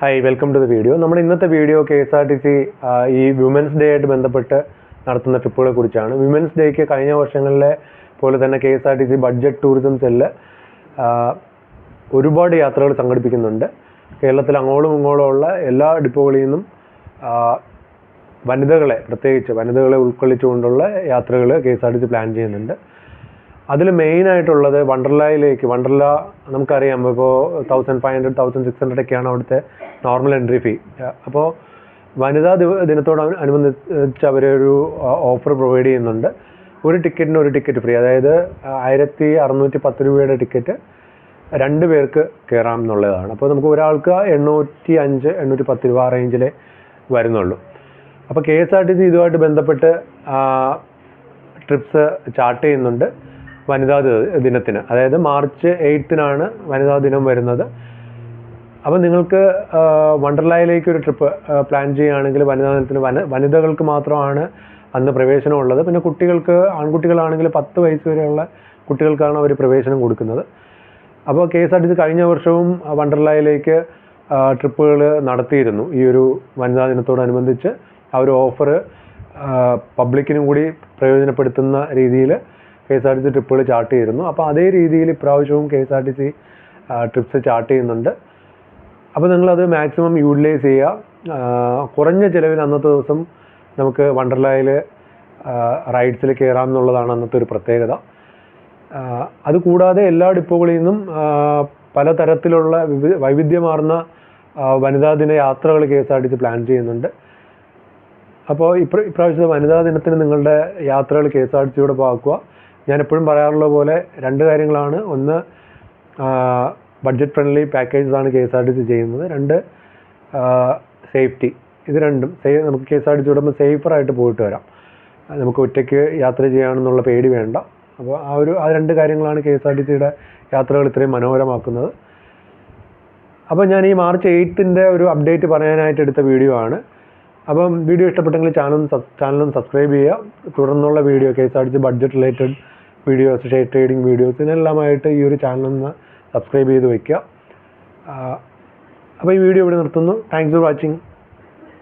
Hi welcome to the video നമ്മൾ ഇന്നത്തെ video K S R T C ഈ women's day ആയിട്ട് ബന്ധപ്പെട്ട് നടത്തുന്ന ട്രിപ്പുകളെ കുറിച്ചാണ്. വിമൻസ് ഡേക്ക് കഴിഞ്ഞ വർഷങ്ങളിലെ പോലെ തന്നെ K S R T C budget tourism cell ഒരുപാട് യാത്രകൾ സംഘടിപ്പിക്കുന്നുണ്ട്. കേരളത്തിൽ അങ്ങോളം ഇങ്ങോളം ഉള്ള എല്ലാ ഡിപ്പോകളിൽ നിന്നും വനിതകളെ പ്രത്യേകിച്ച് വനിതകളെ ഉൾക്കൊള്ളിച്ചുകൊണ്ടുള്ള യാത്രകൾ K S R T C plan ചെയ്യുന്നുണ്ട്. അതിൽ മെയിനായിട്ടുള്ളത് വണ്ടർലായിലേക്ക് വണ്ടർല നമുക്കറിയാം. ഇപ്പോൾ thousand five hundred thousand six hundred ഒക്കെയാണ് അവിടുത്തെ നോർമൽ എൻട്രി ഫീ അപ്പോൾ വനിതാ ദിവ ദിനത്തോട് അനു- അനുബന്ധിച്ച് അവരൊരു ഓഫർ പ്രൊവൈഡ് ചെയ്യുന്നുണ്ട്. ഒരു ടിക്കറ്റിന് ഒരു ടിക്കറ്റ് ഫ്രീ അതായത് ആയിരത്തി അറുന്നൂറ്റി പത്ത് രൂപയുടെ ടിക്കറ്റ് രണ്ട് പേർക്ക് കയറാം എന്നുള്ളതാണ്. അപ്പോൾ നമുക്ക് ഒരാൾക്ക് എണ്ണൂറ്റി അഞ്ച് എണ്ണൂറ്റി പത്ത് രൂപ ആ റേഞ്ചിലേ വരുന്നുള്ളൂ. അപ്പോൾ K S R T C ഇതുമായിട്ട് ബന്ധപ്പെട്ട് ട്രിപ്സ് ചാർട്ട് ചെയ്യുന്നുണ്ട്. വനിതാ ദിനത്തിന്. അതായത് മാർച്ച് എയ്ത്തിനാണ് വനിതാ ദിനം വരുന്നത്. അപ്പോൾ നിങ്ങൾക്ക് വണ്ടർലായിലേക്ക് ഒരു ട്രിപ്പ് പ്ലാൻ ചെയ്യുകയാണെങ്കിൽ വനിതാ ദിനത്തിന് വന വനിതകൾക്ക് മാത്രമാണ് അന്ന് പ്രവേശനമുള്ളത് പിന്നെ കുട്ടികൾക്ക് ആൺകുട്ടികളാണെങ്കിൽ പത്ത് വയസ്സ് വരെയുള്ള കുട്ടികൾക്കാണ് അവർ പ്രവേശനം കൊടുക്കുന്നത്. അപ്പോൾ K S R T C കഴിഞ്ഞ വർഷവും വണ്ടർലായിലേക്ക് ട്രിപ്പുകൾ നടത്തിയിരുന്നു. ഈ ഒരു വനിതാ ദിനത്തോടനുബന്ധിച്ച് ആ ഒരു ഓഫർ പബ്ലിക്കിനും കൂടി പ്രയോജനപ്പെടുത്തുന്ന രീതിയിൽ K S R T C ട്രിപ്പുകൾ chart ചെയ്തിരുന്നു. അപ്പോൾ അതേ രീതിയിൽ ഇപ്രാവശ്യവും K S R T C trips chart ചെയ്യുന്നുണ്ട്. അപ്പോൾ നിങ്ങളത് മാക്സിമം യൂട്ടിലൈസ് ചെയ്യുക. കുറഞ്ഞ ചിലവിൽ അന്നത്തെ ദിവസം നമുക്ക് വണ്ടർലായിൽ റൈഡ്സിൽ കയറാം എന്നുള്ളതാണ് അന്നത്തെ ഒരു പ്രത്യേകത. അതുകൂടാതെ എല്ലാ ഡിപ്പോകളിൽ നിന്നും പലതരത്തിലുള്ള വിവിധ വൈവിധ്യമാർന്ന വനിതാ ദിന യാത്രകൾ K S R T C plan ചെയ്യുന്നുണ്ട്. അപ്പോൾ ഇപ്ര ഇപ്രാവശ്യത്തെ വനിതാ ദിനത്തിന് നിങ്ങളുടെ യാത്രകൾ കെ എസ് ആർ ടി സിയോടൊപ്പം ആക്കുക ഞാൻ എപ്പോഴും പറയാറുള്ള പോലെ രണ്ട് കാര്യങ്ങളാണ്. ഒന്ന് ബഡ്ജറ്റ് ഫ്രണ്ട്ലി പാക്കേജസ് ആണ് K S R T C ചെയ്യുന്നത്. രണ്ട് സേഫ്റ്റി ഇത് രണ്ടും സേ നമുക്ക് K S R T C വിടുമ്പോൾ സേഫറായിട്ട് പോയിട്ട് വരാം. നമുക്ക് ഒറ്റയ്ക്ക് യാത്ര ചെയ്യാമെന്നുള്ള പേടി വേണ്ട. അപ്പോൾ ആ ഒരു ആ രണ്ട് കാര്യങ്ങളാണ് കെ എസ് ആർ ടി സിയുടെ യാത്രകൾ ഇത്രയും മനോഹരമാക്കുന്നത്. അപ്പോൾ ഞാൻ ഈ മാർച്ച് എയ്ത്തിന്റെ ഒരു അപ്ഡേറ്റ് പറയാനായിട്ട് എടുത്ത വീഡിയോ ആണ്. അപ്പം വീഡിയോ ഇഷ്ടപ്പെട്ടെങ്കിൽ ചാനൽ ചാനലും സബ്സ്ക്രൈബ് ചെയ്യുക. തുടർന്നുള്ള video K S R T C budget related videos share trading videos ഇതിനെല്ലാമായിട്ട് ഈ ഒരു ചാനൽ ഒന്ന് സബ്സ്ക്രൈബ് ചെയ്ത് വയ്ക്കുക അപ്പോൾ ഈ വീഡിയോ ഇവിടെ നിർത്തുന്നു. Thanks for watching